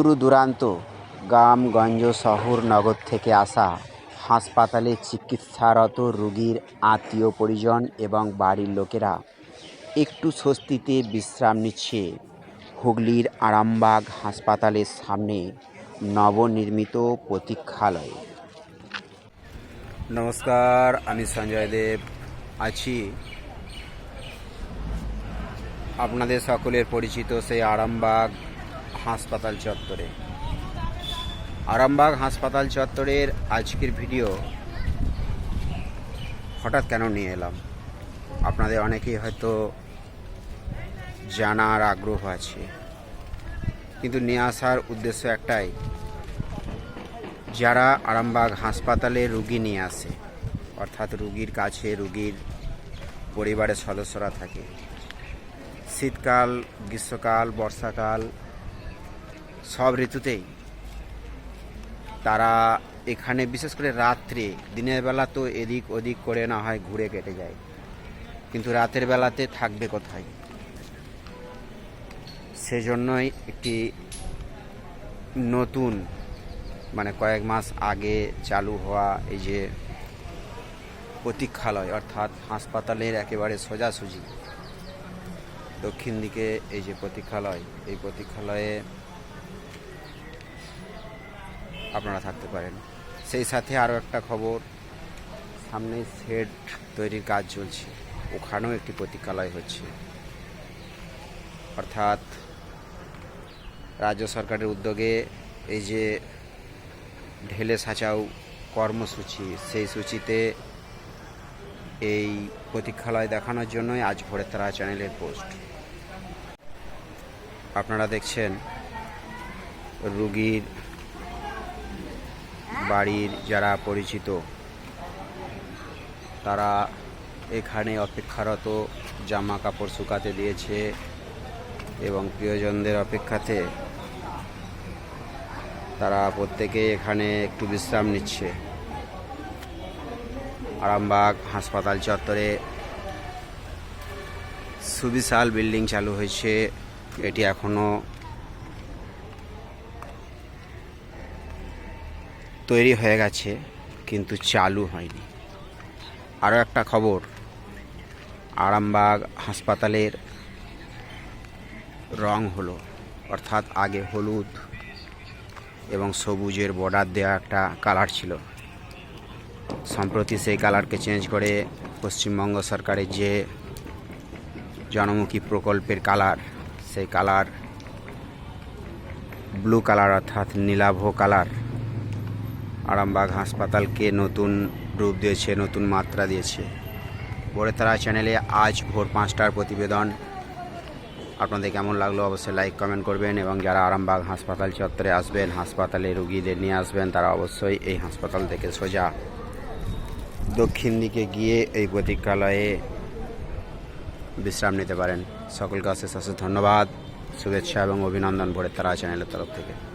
দূর দূরান্ত গ্রামগঞ্জ শহর নগর থেকে আসা হাসপাতালে চিকিৎসারত রুগীর আত্মীয় পরিজন এবং বাড়ির লোকেরা একটু স্বস্তিতে বিশ্রাম নিচ্ছে। হুগলির আরামবাগ হাসপাতালের সামনে নবনির্মিত প্রতীক্ষালয়ে। নমস্কার, আমি সঞ্জয় দেব। আছি আপনাদের সকলের পরিচিত সেই আরামবাগ হাসপাতাল চত্বরে। আরামবাগ হাসপাতাল চত্বরের আজকের ভিডিও হঠাৎ কেন নিয়ে এলাম? আপনাদের অনেকেই হয়তো জানার আগ্রহ আছে। কিন্তু নিয়ে আসার উদ্দেশ্য একটাই, যারা আরামবাগ হাসপাতালে রুগী নিয়ে আসে, অর্থাৎ রুগীর কাছে রুগীর পরিবারের সদস্যরা থাকে। শীতকাল, গ্রীষ্মকাল, বর্ষাকাল সব ঋতুতেই। তারা এখানে বিশেষ করে রাত্রে, দিনের বেলা তো এদিক ওদিক করে না হয় ঘুরে কেটে যায়। কিন্তু রাতের বেলাতে থাকবে কোথায়? সেজন্যই একটি নতুন মানে কয়েক মাস আগে চালু হওয়া এই যে প্রতীক্ষালয়, অর্থাৎ হাসপাতালের একেবারে সোজাসুজি দক্ষিণ দিকে এই যে প্রতীক্ষালয়, এই প্রতীক্ষালয়ে আপনারা থাকতে পারেন। সেই সাথে আরও একটা খবর, সামনে শেড তৈরির কাজ চলছে। ওখানেও একটি প্রতীক্ষালয় হচ্ছে। অর্থাৎ রাজ্য সরকারের উদ্যোগে এই যে ঢেলে সাঁচাও কর্মসূচি, সেই সূচিতে এই প্রতীক্ষালয় দেখানোর জন্যই আজ ভোরের তারা চ্যানেলের পোস্ট। আপনারা দেখছেন রুগীর বাড়ির যারা পরিচিত, তারা এখানে অপেক্ষারত জামা কাপড় শুকাতে দিয়েছে এবং প্রিয়জনদের অপেক্ষাতে তারা প্রত্যেকে এখানে একটু বিশ্রাম নিচ্ছে। আরামবাগ হাসপাতাল চত্বরে সুবিশাল বিল্ডিং চালু হয়েছে। এটি এখনও তৈরি হয়ে গেছে, কিন্তু চালু হয়নি। আরও একটা খবর, আরামবাগ হাসপাতালের রং হলো, অর্থাৎ আগে হলুদ এবং সবুজের বর্ডার দেওয়া একটা কালার ছিল। সম্প্রতি সেই কালারকে চেঞ্জ করে পশ্চিমবঙ্গ সরকারের যে জনমুখী প্রকল্পের কালার সেই কালার ব্লু কালার অর্থাৎ নীলাভ কালার আরামবাগ হাসপাতালকে নতুন রূপ দিয়েছে, নতুন মাত্রা দিয়েছে। ভোরে তারা চ্যানেলে আজ ভোর পাঁচটার প্রতিবেদন। আপনাদের কেমন লাগল অবশ্যই লাইক, কমেন্ট করবেন এবং যারা আরামবাগ হাসপাতাল চত্বরে আসবেন, হাসপাতালে রুগীদের নিয়ে আসবেন, তারা অবশ্যই এই হাসপাতাল থেকে সোজা দক্ষিণ দিকে গিয়ে এই প্রতীক্ষালয়ে বিশ্রাম নিতে পারেন। সকলকে অশেষ অশেষ ধন্যবাদ, শুভেচ্ছা এবং অভিনন্দন ভোরের তারা চ্যানেলের তরফ থেকে।